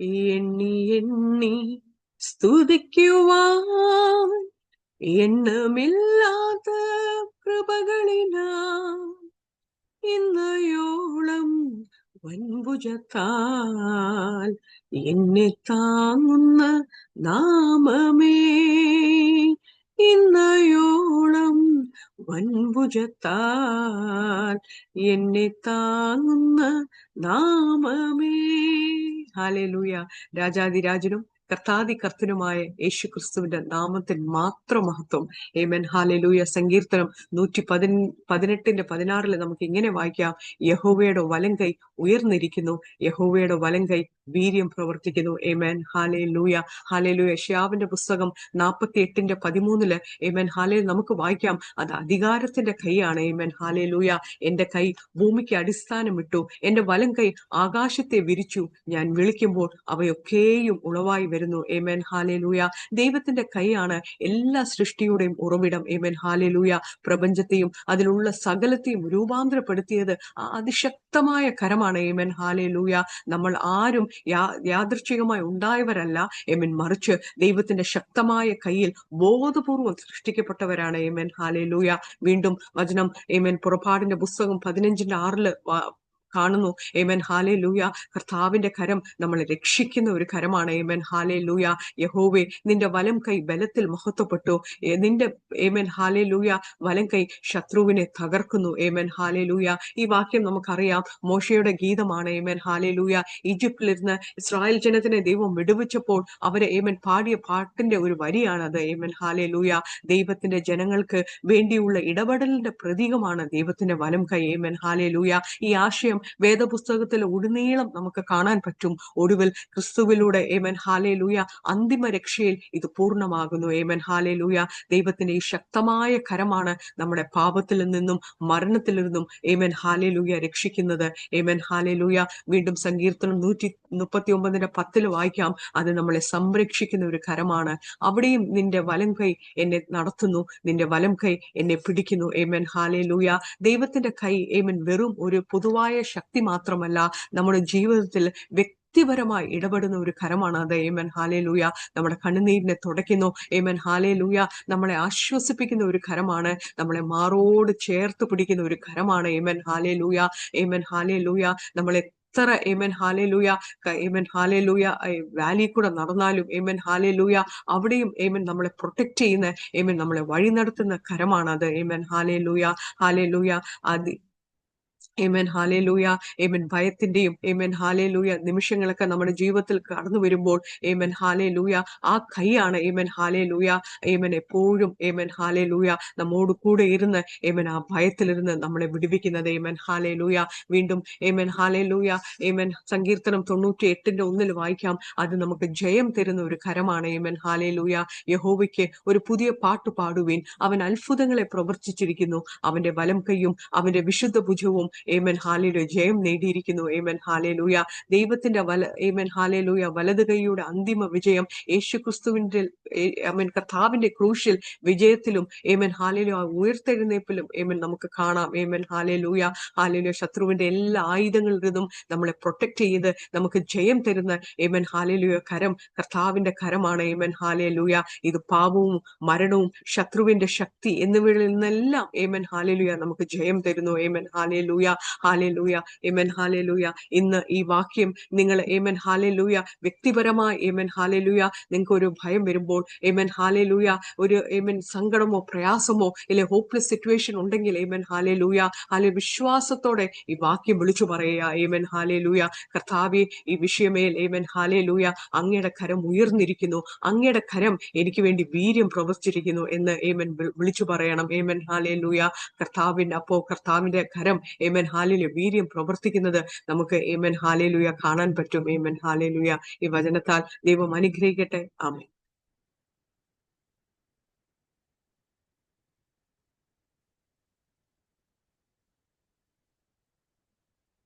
എണ്ണി എണ്ണി സ്തുതിക്കുവാൻ എണ്ണമില്ലാത്ത കൃപകളിനാം ഇന്നയോളം വൻഭുജത്താൽ എന്നെ താങ്ങുന്ന നാമമേ. ഇന്നയോളം വൻഭുജത്താൽ എന്നെ താങ്ങുന്ന നാമമേ. ഹാലലൂയ. രാജാതിരാജനും കർത്താതി കർത്തനുമായ യേശു ക്രിസ്തുവിന്റെ നാമത്തിൽ മാത്രം മഹത്വം. ഏമൻ ഹാലലൂയ സങ്കീർത്തനം നൂറ്റി പതി പതിനെട്ടിന്റെ പതിനാറിൽ നമുക്ക് ഇങ്ങനെ വായിക്കാം. യഹോവയുടെ വലം കൈ ഉയർന്നിരിക്കുന്നു. യഹോവയുടെ വലം കൈ വീര്യം പ്രവർത്തിക്കുന്നു. ഏമൻ ഹാലേ ലൂയ ഹാലേ ലൂയ ഷ്യാവിന്റെ പുസ്തകം നാൽപ്പത്തി എട്ടിന്റെ പതിമൂന്നിൽ ഏമൻ ഹാലേ നമുക്ക് വായിക്കാം. അത് അധികാരത്തിന്റെ കൈയാണ്. മേൻ ഹാലേ ലൂയ എന്റെ കൈ ഭൂമിക്ക് അടിസ്ഥാനം ഇട്ടു എന്റെ വലം കൈ ആകാശത്തെ വിരിച്ചു. ഞാൻ വിളിക്കുമ്പോൾ അവയൊക്കെയും ഉളവായി വരുന്നു. ഏമൻ ഹാലേ ലൂയ ദൈവത്തിന്റെ കൈയാണ് എല്ലാ സൃഷ്ടിയുടെയും ഉറവിടം. ഏമൻ ഹാലേ ലൂയ പ്രപഞ്ചത്തെയും അതിലുള്ള സകലത്തെയും രൂപാന്തരപ്പെടുത്തിയത് ആ അതിശക്തമായ കരമാണ്. ഏമൻ ഹാലേ ലൂയ നമ്മൾ ആരും യാ യാദൃച്ഛികമായി ഉണ്ടായവരല്ല. എമിൻ മറിച്ച് ദൈവത്തിന്റെ ശക്തമായ കയ്യിൽ ബോധപൂർവം സൃഷ്ടിക്കപ്പെട്ടവരാണ് ഏമൻ. ഹാലേ ലൂയ വീണ്ടും വചനം എമൻ പുറപ്പാടിന്റെ പുസ്തകം പതിനഞ്ചിന്റെ ആറിൽ കാണുന്നു. ഏമൻ ഹാലേ ലൂയ കർത്താവിന്റെ കരം നമ്മളെ രക്ഷിക്കുന്ന ഒരു കരമാണ്. ഏമൻ ഹാലേ ലൂയ യഹോവേ നിന്റെ വലം കൈ ബലത്തിൽ മഹത്വപ്പെട്ടു. നിന്റെ ഏമൻ ഹാലേ ലൂയ വലം കൈ ശത്രുവിനെ തകർക്കുന്നു. ഏമൻ ഹാലേ ലൂയ ഈ വാക്യം നമുക്കറിയാം. മോശയുടെ ഗീതമാണ്. ഏമൻ ഹാലേ ലൂയ ഈജിപ്തിലിരുന്ന് ഇസ്രായേൽ ജനത്തിനെ ദൈവം വിടുവിച്ചപ്പോൾ അവരെ ഏമൻ പാടിയ പാട്ടിന്റെ ഒരു വരിയാണ് അത് ഏമൻ ഹാലേ ലൂയ ദൈവത്തിന്റെ ജനങ്ങൾക്ക് വേണ്ടിയുള്ള ഇടപെടലിന്റെ പ്രതീകമാണ് ദൈവത്തിന്റെ വലം കൈ. ഏമൻ ഹാലേ ലൂയ ഈ ആശയം വേദപുസ്തകത്തിൽ ഉടനീളം നമുക്ക് കാണാൻ പറ്റും. ഒടുവിൽ ക്രിസ്തുവിലൂടെ ഏമൻ ഹാലേ ലൂയ അന്തിമ രക്ഷയിൽ ഇത് പൂർണമാകുന്നു. ഏമൻ ഹാലേ ലൂയ ദൈവത്തിന്റെ ഈ ശക്തമായ കരമാണ് നമ്മുടെ പാപത്തിൽ നിന്നും മരണത്തിൽ നിന്നും ഏമൻ ഹാലേ ലൂയ രക്ഷിക്കുന്നത്. ഏമൻ ഹാലേ ലൂയ വീണ്ടും സങ്കീർത്തനം നൂറ്റി മുപ്പത്തി ഒമ്പതിന്റെ പത്തിൽ വായിക്കാം. അത് നമ്മളെ സംരക്ഷിക്കുന്ന ഒരു കരമാണ്. അവിടെയും നിന്റെ വലം കൈ എന്നെ നടത്തുന്നു. നിന്റെ വലം കൈ എന്നെ പിടിക്കുന്നു. ഏമൻ ഹാലേ ലൂയ ദൈവത്തിന്റെ കൈ ഏമൻ വെറും ഒരു പൊതുവായ ശക്തി മാത്രമല്ല നമ്മുടെ ജീവിതത്തിൽ വ്യക്തിപരമായി ഇടപെടുന്ന ഒരു കരമാണ് അത്. ഏമൻ ഹാലേ ലൂയ നമ്മുടെ കണ്ണുനീരിനെ തുടയ്ക്കുന്നു. ഏമൻ ഹാലേ ലൂയ നമ്മളെ ആശ്വസിപ്പിക്കുന്ന ഒരു കരമാണ്. നമ്മളെ മാറോട് ചേർത്ത് പിടിക്കുന്ന ഒരു കരമാണ്. ഏമൻ ഹാലേ ലൂയ ഏമൻ ഹാലേ ലൂയ നമ്മളെ എത്ര ഏമൻ ഹാലേ ലൂയ ഏമൻ ഹാലേ ലൂയ വാലി കൂടെ നടന്നാലും ഏമൻ ഹാലേ ലൂയ അവിടെയും ഏമൻ നമ്മളെ പ്രൊട്ടക്ട് ചെയ്യുന്ന ഏമൻ നമ്മളെ വഴി നടത്തുന്ന കരമാണ് ഏമൻ ഹാലേ ലൂയ ഹാലേ ലൂയ അത് ഏമൻ ഹാലേ ലൂയ ഏമൻ ഭയത്തിന്റെയും ഏമൻ ഹാലേ ലൂയ നിമിഷങ്ങളൊക്കെ നമ്മുടെ ജീവിതത്തിൽ കടന്നു വരുമ്പോൾ ഏമൻ ഹാലേ ലൂയ ആ കൈയാണ് ഏമൻ ഹാലേ ലൂയ ഏമൻ എപ്പോഴും ഏമൻ ഹാലേ ലൂയ നമ്മോട് കൂടെ ഇരുന്ന് ഏമൻ ആ ഭയത്തിലിരുന്ന് നമ്മളെ വിടുവിക്കുന്നത് ഏമൻ ഹാലേ ലൂയ വീണ്ടും ഏമൻ ഹാലേ ലൂയ ഏമൻ സങ്കീർത്തനം തൊണ്ണൂറ്റി എട്ടിന്റെ ഒന്നിൽ വായിക്കാം. അത് നമുക്ക് ജയം തരുന്ന ഒരു കരമാണ് ഏമൻ ഹാലേ ലൂയ യഹോവയ്ക്ക് ഒരു പുതിയ പാട്ട് പാടുവീൻ. അവൻ അത്ഭുതങ്ങളെ പ്രവർത്തിച്ചിരിക്കുന്നു. അവന്റെ വലം കൈയും അവന്റെ വിശുദ്ധ ഭുജവും ഏമൻ ഹാലേലൂയ ജയം നേടിയിരിക്കുന്നു. ഏമൻ ഹാലേലൂയ ദൈവത്തിന്റെ വല ഏമൻ ഹാലേലൂയ വലത് കൈയുടെ അന്തിമ വിജയം യേശു ക്രിസ്തുവിന്റെ ഏമൻ കർത്താവിന്റെ ക്രൂശിൽ വിജയത്തിലും ഏമൻ ഹാലേലൂയ ഉയർത്തെഴുന്നേപ്പിലും ഏമൻ നമുക്ക് കാണാം. ഏമൻ ഹാലേലൂയ ഹാലേലൂയ ശത്രുവിന്റെ എല്ലാ ആയുധങ്ങളിൽ നിന്നും നമ്മളെ പ്രൊട്ടക്ട് ചെയ്ത് നമുക്ക് ജയം തരുന്ന ഏമൻ ഹാലേലൂയ കരം കർത്താവിന്റെ കരമാണ്. ഏമൻ ഹാലേലൂയ ഇത് പാപവും മരണവും ശത്രുവിന്റെ ശക്തി എന്നിവയിൽ നിന്നെല്ലാം ഏമൻ ഹാലേലൂയ നമുക്ക് ജയം തരുന്നു. ഏമൻ ഹാലേലൂയ ഹാലേലൂയ ഏമൻ ഹാലേലൂയ ഇന്ന് ഈ വാക്യം നിങ്ങൾ ഏമൻ ഹാലേലൂയ വ്യക്തിപരമായി ഏമൻ ഹാലേലൂയ നിങ്ങൾക്ക് ഒരു ഭയം വരുമ്പോൾ ഏമൻ ഹാലേലൂയ ഒരു എമൻ സങ്കടമോ പ്രയാസമോ ഇല്ലെ ഹോപ്പ്ലെസ് സിറ്റുവേഷൻ ഉണ്ടെങ്കിൽ ഏമൻ ഹാലേലൂയ ഹാലെ വിശ്വാസത്തോടെ ഈ വാക്യം വിളിച്ചു പറയുക ഏമൻ ഹാലേലൂയ കർത്താവെ ഈ വിഷയമേൽ ഏമൻ ഹാലേലൂയ അങ്ങയുടെ കരം ഉയർന്നിരിക്കുന്നു. അങ്ങയുടെ കരം എനിക്ക് വേണ്ടി വീര്യം പ്രവർത്തിച്ചിരിക്കുന്നു എന്ന് ഏമൻ വിളിച്ചു പറയണം ഏമൻ ഹാലേലൂയ കർത്താവിന്റെ അപ്പോ കർത്താവിന്റെ കരം ഏമൻ ഹാലേലൂയ വീര്യം പ്രവർത്തിക്കുന്നത് നമുക്ക് ഏമൻ ഹാലേലൂയ കാണാൻ പറ്റും. ഏമൻ ഹാലേലൂയ ഈ വചനത്താൽ ദൈവം അനുഗ്രഹിക്കട്ടെ. ആമേൻ